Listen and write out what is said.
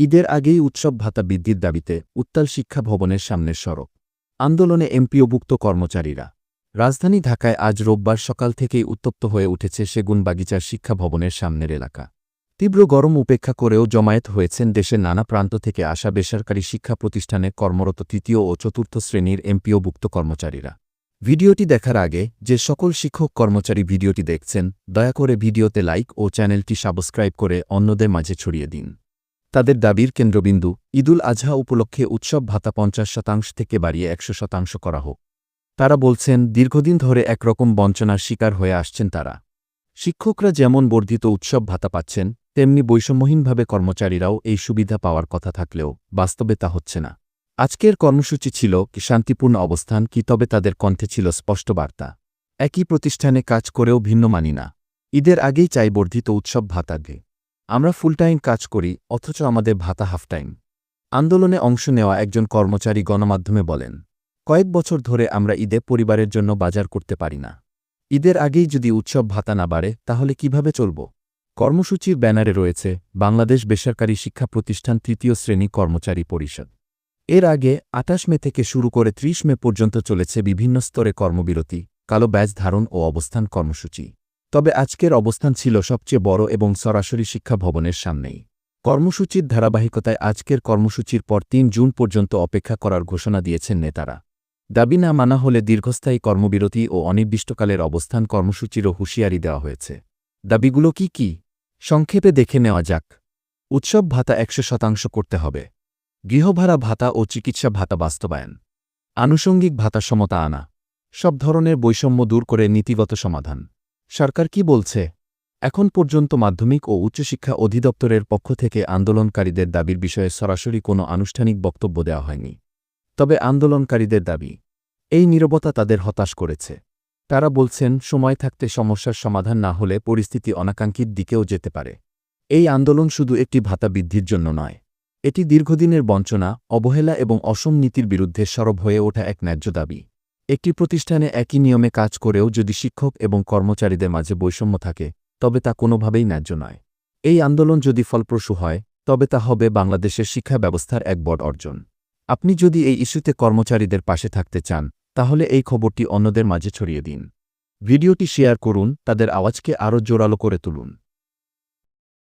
ঈদের আগেই উৎসব ভাতা বৃদ্ধির দাবিতে উত্তাল শিক্ষা ভবনের সামনের সড়ক। আন্দোলনে এমপিওভুক্ত কর্মচারীরা। রাজধানী ঢাকায় আজ রোববার সকাল থেকেই উত্তপ্ত হয়ে উঠেছে সেগুনবাগিচার শিক্ষা ভবনের সামনের এলাকা। তীব্র গরম উপেক্ষা করেও জমায়েত হয়েছেন দেশের নানা প্রান্ত থেকে আসা বেসরকারি শিক্ষা প্রতিষ্ঠানে কর্মরত তৃতীয় ও চতুর্থ শ্রেণির এমপিওভুক্ত কর্মচারীরা। ভিডিওটি দেখার আগে, যে সকল শিক্ষক কর্মচারী ভিডিওটি দেখছেন, দয়া করে ভিডিওতে লাইক ও চ্যানেলটি সাবস্ক্রাইব করে অন্যদের মাঝে ছড়িয়ে দিন। তাদের দাবির কেন্দ্রবিন্দু, ঈদুল আজহা উপলক্ষে উৎসব ভাতা পঞ্চাশ শতাংশ থেকে বাড়িয়ে একশো শতাংশ করা হোক। তারা বলছেন, দীর্ঘদিন ধরে একরকম বঞ্চনার শিকার হয়ে আসছেন তারা। শিক্ষকরা যেমন বর্ধিত উৎসব ভাতা পাচ্ছেন, তেমনি বৈষম্যহীনভাবে কর্মচারীরাও এই সুবিধা পাওয়ার কথা থাকলেও বাস্তবে তা হচ্ছে না। আজকের কর্মসূচি ছিল কি শান্তিপূর্ণ অবস্থান কি তবে তাদের কণ্ঠে ছিল স্পষ্ট বার্তা। একই প্রতিষ্ঠানে কাজ করেও ভিন্ন মানি না। ঈদের আগেই চাই বর্ধিত উৎসব ভাতা গে আমরা ফুল টাইম কাজ করি, অথচ আমাদের ভাতা হাফ টাইম আন্দোলনে অংশ নেওয়া একজন কর্মচারী গণমাধ্যমে বলেন, কয়েক বছর ধরে আমরা ঈদে পরিবারের জন্য বাজার করতে পারি না। ঈদের আগেই যদি উৎসব ভাতা না বাড়ে, তাহলে কীভাবে চলব? কর্মসূচির ব্যানারে রয়েছে, বাংলাদেশ বেসরকারি শিক্ষা প্রতিষ্ঠান তৃতীয় শ্রেণি কর্মচারী পরিষদ। এর আগে আটাশ মে থেকে শুরু করে ৩০ মে পর্যন্ত চলেছে বিভিন্ন স্তরে কর্মবিরতি, কালো ব্যাজ ধারণ ও অবস্থান কর্মসূচি। তবে আজকের অবস্থান ছিল সবচেয়ে বড় এবং সরাসরি শিক্ষা ভবনের সামনেই। কর্মসূচির ধারাবাহিকতায় আজকের কর্মসূচির পর তিন জুন পর্যন্ত অপেক্ষা করার ঘোষণা দিয়েছেন নেতারা। দাবি না মানা হলে দীর্ঘস্থায়ী কর্মবিরতি ও অনির্দিষ্টকালের অবস্থান কর্মসূচিরও হুঁশিয়ারি দেওয়া হয়েছে। দাবিগুলো কি কি? সংক্ষেপে দেখে নেওয়া যাক। উৎসব ভাতা একশো শতাংশ করতে হবে। গৃহভাড়া ভাতা ও চিকিৎসা ভাতা বাস্তবায়ন। আনুষঙ্গিক ভাতা সমতা আনা। সব ধরনের বৈষম্য দূর করে নীতিগত সমাধান। সরকার কি বলছে? এখন পর্যন্ত মাধ্যমিক ও উচ্চশিক্ষা অধিদপ্তরের পক্ষ থেকে আন্দোলনকারীদের দাবির বিষয়ে সরাসরি কোনো আনুষ্ঠানিক বক্তব্য দেওয়া হয়নি। তবে আন্দোলনকারীদের দাবি, এই নীরবতা তাদের হতাশ করেছে। তারা বলছেন, সময় থাকতে সমস্যার সমাধান না হলে পরিস্থিতি অনাকাঙ্ক্ষিত দিকেও যেতে পারে। এই আন্দোলন শুধু একটি ভাতা বৃদ্ধির জন্য নয়, এটি দীর্ঘদিনের বঞ্চনা, অবহেলা এবং অসম নীতির বিরুদ্ধে সরব হয়ে ওঠা এক ন্যায্য দাবি। একটি প্রতিষ্ঠানে একই নিয়মে কাজ করেও যদি শিক্ষক এবং কর্মচারীদের মাঝে বৈষম্য থাকে, তবে তা কোনোভাবেই ন্যায্য নয়। এই আন্দোলন যদি ফলপ্রসূ হয়, তবে তা হবে বাংলাদেশের শিক্ষা ব্যবস্থার এক বড় অর্জন। আপনি যদি এই ইস্যুতে কর্মচারীদের পাশে থাকতে চান, তাহলে এই খবরটি অন্যদের মাঝে ছড়িয়ে দিন। ভিডিওটি শেয়ার করুন, তাদের আওয়াজকে আরও জোরালো করে তুলুন।